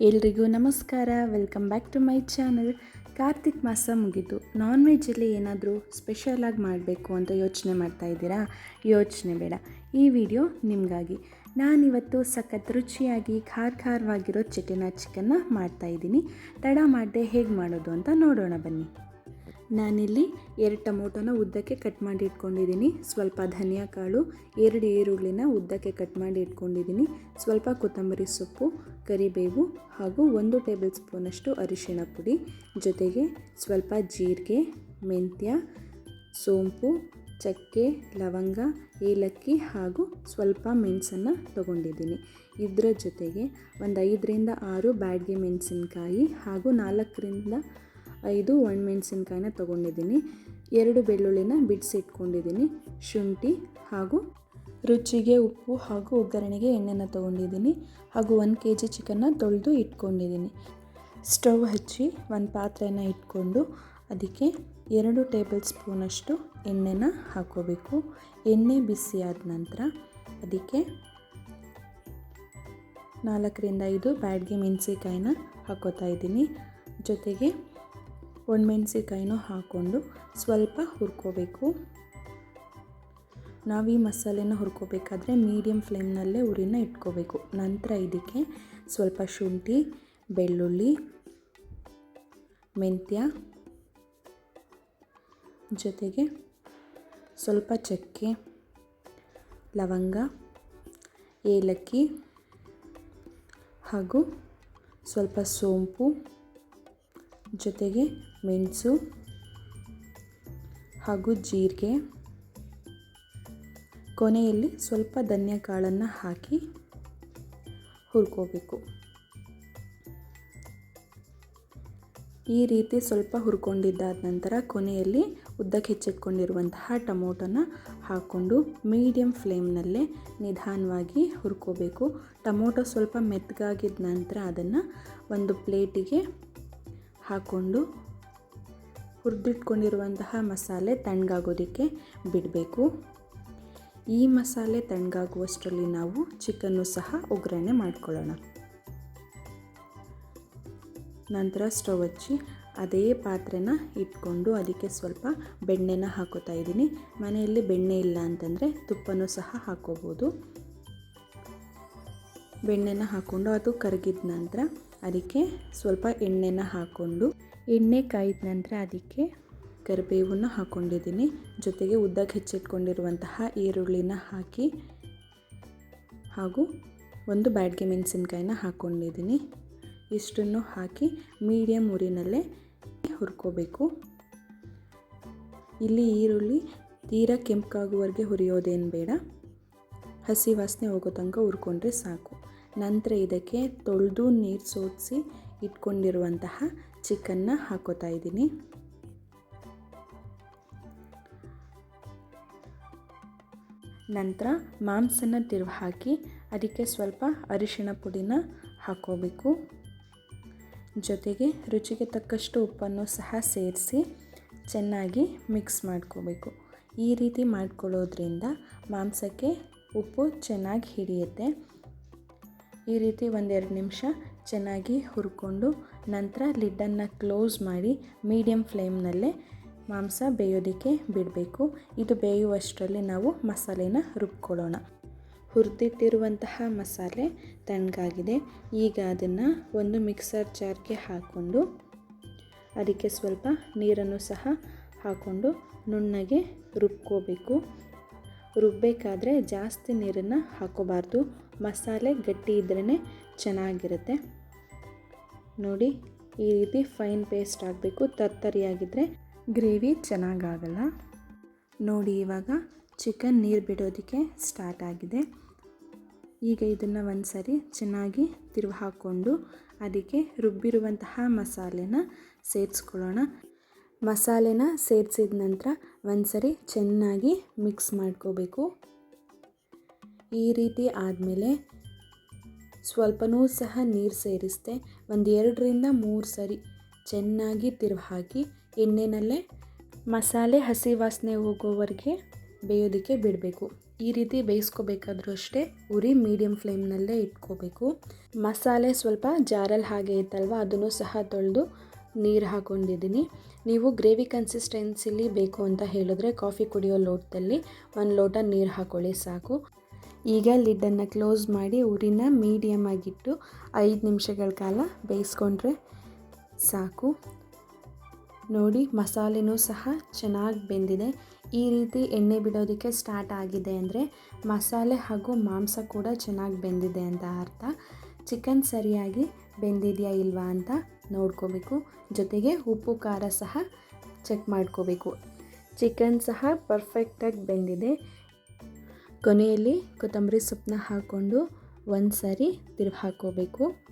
ಎಲ್ರಿಗೂ ನಮಸ್ಕಾರ. Welcome back to my channel Kartik ಮಾಸ ಮುಗೀತು ನಾನ್ ವೆಜ್ಜಲ್ಲಿ ಏನಾದರೂ ಸ್ಪೆಷಲಾಗಿ ಮಾಡಬೇಕು ಅಂತ ಯೋಚನೆ ಮಾಡ್ತಾ ಇದ್ದೀರಾ? ಯೋಚನೆ ಬೇಡ. ಈ ವಿಡಿಯೋ ನಿಮಗಾಗಿ. ನಾನಿವತ್ತು ಸಖತ್ ರುಚಿಯಾಗಿ, ಖಾರ ಖಾರವಾಗಿರೋ ಚಿಕನ ಚಿಕನ್ನ ಮಾಡ್ತಾಯಿದ್ದೀನಿ ತಡ ಮಾಡದೆ ಹೇಗೆ ಮಾಡೋದು ಅಂತ ನೋಡೋಣ ಬನ್ನಿ. ನಾನಿಲ್ಲಿ ಎರಡು ಟೊಮೊಟೊನ ಉದ್ದಕ್ಕೆ ಕಟ್ ಮಾಡಿ ಇಟ್ಕೊಂಡಿದ್ದೀನಿ. ಸ್ವಲ್ಪ ಧನಿಯಾ ಕಾಳು, ಎರಡು ಈರುಳ್ಳಿನ ಉದ್ದಕ್ಕೆ ಕಟ್ ಮಾಡಿ ಇಟ್ಕೊಂಡಿದ್ದೀನಿ. ಸ್ವಲ್ಪ ಕೊತ್ತಂಬರಿ ಸೊಪ್ಪು, ಕರಿಬೇವು ಹಾಗೂ ಒಂದು ಟೇಬಲ್ ಸ್ಪೂನಷ್ಟು ಅರಿಶಿಣ ಪುಡಿ. ಜೊತೆಗೆ ಸ್ವಲ್ಪ ಜೀರಿಗೆ, ಮೆಂತ್ಯ, ಸೋಂಪು, ಚಕ್ಕೆ, ಲವಂಗ, ಏಲಕ್ಕಿ ಹಾಗೂ ಸ್ವಲ್ಪ ಮೆಣಸನ್ನು ತಗೊಂಡಿದ್ದೀನಿ. ಇದರ ಜೊತೆಗೆ ಒಂದು ಐದರಿಂದ ಆರು ಬ್ಯಾಡ್ಗೆ ಮೆಣಸಿನಕಾಯಿ ಹಾಗೂ ನಾಲ್ಕರಿಂದ ಐದು ಒಣಮೆಣಸಿನ್ಕಾಯಿನ ತೊಗೊಂಡಿದ್ದೀನಿ. ಎರಡು ಬೆಳ್ಳುಳ್ಳಿನ ಬಿಡಿಸಿಟ್ಕೊಂಡಿದ್ದೀನಿ ಶುಂಠಿ ಹಾಗೂ ರುಚಿಗೆ ಉಪ್ಪು ಹಾಗೂ ಒಗ್ಗರಣೆಗೆ ಎಣ್ಣೆನ ತೊಗೊಂಡಿದ್ದೀನಿ. ಹಾಗೂ ಒಂದು ಕೆ ಜಿ ಚಿಕನ್ನ ತೊಳೆದು ಇಟ್ಕೊಂಡಿದ್ದೀನಿ. ಸ್ಟವ್ ಹಚ್ಚಿ ಒಂದು ಪಾತ್ರೆಯನ್ನು ಇಟ್ಕೊಂಡು ಅದಕ್ಕೆ ಎರಡು ಟೇಬಲ್ ಸ್ಪೂನಷ್ಟು ಎಣ್ಣೆನ ಹಾಕೋಬೇಕು. ಎಣ್ಣೆ ಬಿಸಿ ಆದ ನಂತರ ಅದಕ್ಕೆ ನಾಲ್ಕರಿಂದ ಐದು ಬ್ಯಾಡ್ಗೆ ಮೆಣಸಿಕಾಯಿನ ಹಾಕೋತಾ ಇದ್ದೀನಿ. ಜೊತೆಗೆ ಒಣಮೆಣ್ಸಿಕಾಯಿನೂ ಹಾಕ್ಕೊಂಡು ಸ್ವಲ್ಪ ಹುರ್ಕೋಬೇಕು. ನಾವು ಈ ಮಸಾಲೆನ ಹುರ್ಕೋಬೇಕಾದ್ರೆ ಮೀಡಿಯಮ್ ಫ್ಲೇಮ್ನಲ್ಲೇ ಉರಿನ ಇಟ್ಕೋಬೇಕು. ನಂತರ ಇದಕ್ಕೆ ಸ್ವಲ್ಪ ಶುಂಠಿ, ಬೆಳ್ಳುಳ್ಳಿ, ಮೆಂತ್ಯ, ಜೊತೆಗೆ ಸ್ವಲ್ಪ ಚಕ್ಕೆ, ಲವಂಗ, ಏಲಕ್ಕಿ ಹಾಗೂ ಸ್ವಲ್ಪ ಸೋಂಪು. ಜೊತೆಗೆ ಮೆಣಸು ಹಾಗೂ ಜೀರಿಗೆ. ಕೊನೆಯಲ್ಲಿ ಸ್ವಲ್ಪ ಧನ್ಯ ಕಾಳನ್ನು ಹಾಕಿ ಹುರ್ಕೋಬೇಕು. ಈ ರೀತಿ ಸ್ವಲ್ಪ ಹುರ್ಕೊಂಡಿದ್ದಾದ ನಂತರ ಕೊನೆಯಲ್ಲಿ ಉದ್ದಕ್ಕೆ ಹೆಚ್ಚಿಟ್ಕೊಂಡಿರುವಂತಹ ಟೊಮೊಟೊನ ಹಾಕ್ಕೊಂಡು ಮೀಡಿಯಮ್ ಫ್ಲೇಮ್ನಲ್ಲೇ ನಿಧಾನವಾಗಿ ಹುರ್ಕೋಬೇಕು. ಟೊಮೊಟೊ ಸ್ವಲ್ಪ ಮೆತ್ತಗಾಗಿದ್ದ ನಂತರ ಅದನ್ನು ಒಂದು ಪ್ಲೇಟಿಗೆ ಹಾಕ್ಕೊಂಡು ಹುರಿದಿಟ್ಕೊಂಡಿರುವಂತಹ ಮಸಾಲೆ ತಣ್ಣಗಾಗೋದಕ್ಕೆ ಬಿಡಬೇಕು. ಈ ಮಸಾಲೆ ತಣ್ಣಗಾಗುವಷ್ಟರಲ್ಲಿ ನಾವು ಚಿಕನ್ನು ಸಹ ಒಗ್ಗರಣೆ ಮಾಡ್ಕೊಳ್ಳೋಣ. ನಂತರ ಸ್ಟವ್ ಹಚ್ಚಿ ಅದೇ ಪಾತ್ರೆನ ಇಟ್ಕೊಂಡು ಅದಕ್ಕೆ ಸ್ವಲ್ಪ ಬೆಣ್ಣೆನ ಹಾಕೋತಾ ಇದ್ದೀನಿ. ಮನೆಯಲ್ಲಿ ಬೆಣ್ಣೆ ಇಲ್ಲ ಅಂತಂದರೆ ತುಪ್ಪನೂ ಸಹ ಹಾಕೋಬೋದು. ಬೆಣ್ಣೆನ ಹಾಕ್ಕೊಂಡು ಅದು ಕರಗಿದ ನಂತರ ಅದಕ್ಕೆ ಸ್ವಲ್ಪ ಎಣ್ಣೆನ ಹಾಕ್ಕೊಂಡು, ಎಣ್ಣೆ ಕಾಯಿದ ನಂತರ ಅದಕ್ಕೆ ಕರಿಬೇವನ್ನ ಹಾಕ್ಕೊಂಡಿದ್ದೀನಿ ಜೊತೆಗೆ ಉದ್ದಕ್ಕೆ ಹೆಚ್ಚಿಟ್ಕೊಂಡಿರುವಂತಹ ಈರುಳ್ಳಿನ ಹಾಕಿ ಹಾಗೂ ಒಂದು ಬ್ಯಾಡ್ಗೆ ಮೆಣಸಿನ್ಕಾಯಿನ ಹಾಕ್ಕೊಂಡಿದ್ದೀನಿ ಇಷ್ಟನ್ನು ಹಾಕಿ ಮೀಡಿಯಮ್ ಉರಿನಲ್ಲೇ ಹುರ್ಕೋಬೇಕು. ಇಲ್ಲಿ ಈರುಳ್ಳಿ ತೀರಾ ಕೆಂಪಾಗುವವರೆಗೆ ಹುರಿಯೋದೇನು ಬೇಡ. ಹಸಿ ವಾಸನೆ ಹೋಗೋ ತನಕ ಹುರ್ಕೊಂಡ್ರೆ ಸಾಕು. ನಂತರ ಇದಕ್ಕೆ ತೊಳೆದು ನೀರು ಸೋದಿಸಿ ಇಟ್ಕೊಂಡಿರುವಂತಹ ಚಿಕನ್ನ ಹಾಕೋತಾ ಇದ್ದೀನಿ. ನಂತರ ಮಾಂಸನ ತಿರುವು ಹಾಕಿ ಅದಕ್ಕೆ ಸ್ವಲ್ಪ ಅರಿಶಿಣ ಪುಡಿನ ಹಾಕೋಬೇಕು. ಜೊತೆಗೆ ರುಚಿಗೆ ತಕ್ಕಷ್ಟು ಉಪ್ಪನ್ನು ಸಹ ಸೇರಿಸಿ ಚೆನ್ನಾಗಿ ಮಿಕ್ಸ್ ಮಾಡ್ಕೋಬೇಕು. ಈ ರೀತಿ ಮಾಡ್ಕೊಳ್ಳೋದ್ರಿಂದ ಮಾಂಸಕ್ಕೆ ಉಪ್ಪು ಚೆನ್ನಾಗಿ ಹಿಡಿಯುತ್ತೆ. ಈ ರೀತಿ ಒಂದೆರಡು ನಿಮಿಷ ಚೆನ್ನಾಗಿ ಹುರ್ಕೊಂಡು ನಂತರ ಲಿಡ್ಡನ್ನು ಕ್ಲೋಸ್ ಮಾಡಿ ಮೀಡಿಯಮ್ ಫ್ಲೇಮ್ನಲ್ಲೇ ಮಾಂಸ ಬೇಯೋದಕ್ಕೆ ಬಿಡಬೇಕು. ಇದು ಬೇಯುವಷ್ಟರಲ್ಲಿ ನಾವು ಮಸಾಲೆನ ರುಬ್ಕೊಳ್ಳೋಣ. ಹುರಿದಿಟ್ಟಿರುವಂತಹ ಮಸಾಲೆ ತಣ್ಣಗಾಗಿದೆ. ಈಗ ಅದನ್ನು ಒಂದು ಮಿಕ್ಸರ್ ಜಾರ್ಗೆ ಹಾಕ್ಕೊಂಡು ಅದಕ್ಕೆ ಸ್ವಲ್ಪ ನೀರನ್ನು ಸಹ ಹಾಕ್ಕೊಂಡು ನುಣ್ಣಗೆ ರುಬ್ಕೋಬೇಕು. ರುಬ್ಬಬೇಕಾದ್ರೆ ಜಾಸ್ತಿ ನೀರನ್ನು ಹಾಕೋಬಾರ್ದು. ಮಸಾಲೆ ಗಟ್ಟಿ ಇದ್ರೇ ಚೆನ್ನಾಗಿರುತ್ತೆ. ನೋಡಿ, ಈ ರೀತಿ ಫೈನ್ ಪೇಸ್ಟ್ ಆಗಬೇಕು. ತರ್ತರಿಯಾಗಿದ್ದರೆ ಗ್ರೇವಿ ಚೆನ್ನಾಗಾಗಲ್ಲ. ನೋಡಿ, ಇವಾಗ ಚಿಕನ್ ನೀರು ಬಿಡೋದಕ್ಕೆ ಸ್ಟಾರ್ಟ್ ಆಗಿದೆ. ಈಗ ಇದನ್ನು ಒಂದು ಸರಿ ಚೆನ್ನಾಗಿ ತಿರುವು ಹಾಕ್ಕೊಂಡು ಅದಕ್ಕೆ ರುಬ್ಬಿರುವಂತಹ ಮಸಾಲೆನ ಸೇರಿಸ್ಕೊಳ್ಳೋಣ. ಮಸಾಲೆನ ಸೇರಿಸಿದ ನಂತರ ಒಂದು ಸರಿ ಚೆನ್ನಾಗಿ ಮಿಕ್ಸ್ ಮಾಡ್ಕೋಬೇಕು. ಈ ರೀತಿ ಆದಮೇಲೆ ಸ್ವಲ್ಪನೂ ಸಹ ನೀರು ಸೇರಿಸ್ದೆ ಒಂದು ಎರಡರಿಂದ ಮೂರು ಸರಿ ಚೆನ್ನಾಗಿ ತಿರುವು ಹಾಕಿ ಎಣ್ಣೆನಲ್ಲೇ ಮಸಾಲೆ ಹಸಿ ವಾಸನೆ ಹೋಗೋವರೆಗೆ ಬೇಯೋದಕ್ಕೆ ಬಿಡಬೇಕು. ಈ ರೀತಿ ಬೇಯಿಸ್ಕೋಬೇಕಾದ್ರೂ ಅಷ್ಟೇ ಉರಿ ಮೀಡಿಯಮ್ ಫ್ಲೇಮ್ನಲ್ಲೇ ಇಟ್ಕೋಬೇಕು. ಮಸಾಲೆ ಸ್ವಲ್ಪ ಜಾರಲ್ಲಿ ಹಾಗೆ ಇತ್ತಲ್ವ ಅದನ್ನು ಸಹ ತೊಳೆದು ನೀರು ಹಾಕ್ಕೊಂಡಿದ್ದೀನಿ ನೀವು ಗ್ರೇವಿ ಕನ್ಸಿಸ್ಟೆನ್ಸಿಲಿ ಬೇಕು ಅಂತ ಹೇಳಿದ್ರೆ ಕಾಫಿ ಕುಡಿಯೋ ಲೋಟದಲ್ಲಿ ಒಂದು ಲೋಟ ನೀರು ಹಾಕ್ಕೊಳ್ಳಿ ಸಾಕು. ಈಗ ಲಿಡ್ಡನ್ನು ಕ್ಲೋಸ್ ಮಾಡಿ ಉರಿನ ಮೀಡಿಯಮ್ ಆಗಿಟ್ಟು ಐದು ನಿಮಿಷಗಳ ಕಾಲ ಬೇಯಿಸ್ಕೊಂಡ್ರೆ ಸಾಕು. ನೋಡಿ, ಮಸಾಲೆನೂ ಸಹ ಚೆನ್ನಾಗಿ ಬೆಂದಿದೆ. ಈ ರೀತಿ ಎಣ್ಣೆ ಬಿಡೋದಕ್ಕೆ ಸ್ಟಾರ್ಟ್ ಆಗಿದೆ ಅಂದರೆ ಮಸಾಲೆ ಹಾಗೂ ಮಾಂಸ ಕೂಡ ಚೆನ್ನಾಗಿ ಬೆಂದಿದೆ ಅಂತ ಅರ್ಥ. ಚಿಕನ್ ಸರಿಯಾಗಿ ಬೆಂದಿದೆಯಾ ಇಲ್ವಾ ಅಂತ ನೋಡ್ಕೋಬೇಕು. ಜೊತೆಗೆ ಉಪ್ಪು, ಖಾರ ಸಹ ಚೆಕ್ ಮಾಡ್ಕೋಬೇಕು. ಚಿಕನ್ ಸಹ ಪರ್ಫೆಕ್ಟಾಗಿ ಬೆಂದಿದೆ. ಕೊನೆಯಲ್ಲಿ ಕೊತ್ತಂಬರಿ ಸೊಪ್ಪನ್ನ ಹಾಕ್ಕೊಂಡು ಒಂದು ಸಾರಿ ತಿರುಗಿ ಹಾಕ್ಕೋಬೇಕು.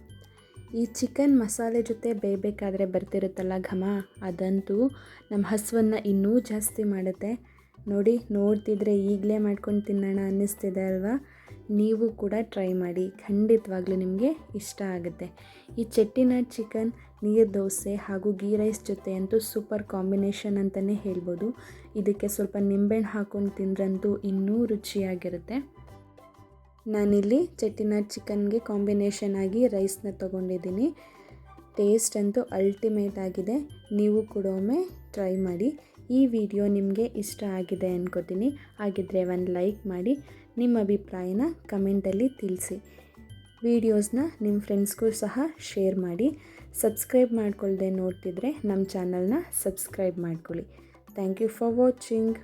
ಈ ಚಿಕನ್ ಮಸಾಲೆ ಜೊತೆ ಬೇಯಬೇಕಾದ್ರೆ ಬರ್ತಿರುತ್ತಲ್ಲ ಘಮ? ಅದಂತೂ ನಮ್ಮ ಹಸುವನ್ನು ಇನ್ನೂ ಜಾಸ್ತಿ ಮಾಡುತ್ತೆ. ನೋಡಿ, ನೋಡ್ತಿದ್ರೆ ಈಗಲೇ ಮಾಡ್ಕೊಂಡು ತಿನ್ನೋಣ ಅನ್ನಿಸ್ತಿದೆ ಅಲ್ವಾ? ನೀವು ಕೂಡ ಟ್ರೈ ಮಾಡಿ. ಖಂಡಿತವಾಗ್ಲೂ ನಿಮಗೆ ಇಷ್ಟ ಆಗುತ್ತೆ. ಈ ಚಟ್ಟಿನ ಚಿಕನ್ ನೀರು ದೋಸೆ ಹಾಗೂ ಗೀ ರೈಸ್ ಜೊತೆ ಅಂತೂ ಸೂಪರ್ ಕಾಂಬಿನೇಷನ್ ಅಂತಲೇ ಹೇಳ್ಬೋದು. ಇದಕ್ಕೆ ಸ್ವಲ್ಪ ನಿಂಬೆಹಣ್ಣು ಹಾಕೊಂಡು ತಿಂದ್ರಂತೂ ಇನ್ನೂ ರುಚಿಯಾಗಿರುತ್ತೆ. ನಾನಿಲ್ಲಿ ಚೆಟ್ಟಿನಾಡ್ ಚಿಕನ್ಗೆ ಕಾಂಬಿನೇಷನ್ ಆಗಿ ರೈಸ್ನ ತೊಗೊಂಡಿದ್ದೀನಿ. ಟೇಸ್ಟ್ ಅಂತೂ ಅಲ್ಟಿಮೇಟ್ ಆಗಿದೆ. ನೀವು ಕೂಡ ಒಮ್ಮೆ ಟ್ರೈ ಮಾಡಿ. ಈ ವಿಡಿಯೋ ನಿಮಗೆ ಇಷ್ಟ ಆಗಿದೆ ಅನ್ಕೋತೀನಿ. ಹಾಗಿದ್ರೆ ಒಂದು ಲೈಕ್ ಮಾಡಿ. ನಿಮ್ಮ ಅಭಿಪ್ರಾಯನ ಕಮೆಂಟಲ್ಲಿ ತಿಳಿಸಿ. ವಿಡಿಯೋಸ್ನ ನಿಮ್ಮ ಫ್ರೆಂಡ್ಸ್ಗೂ ಸಹ ಶೇರ್ ಮಾಡಿ. ಸಬ್ಸ್ಕ್ರೈಬ್ ಮಾಡ್ಕೊಳ್ಳದೆ ನೋಡ್ತಿದ್ರೆ ನಮ್ಮ ಚಾನಲ್ನ ಸಬ್ಸ್ಕ್ರೈಬ್ ಮಾಡ್ಕೊಳ್ಳಿ. Thank you for watching.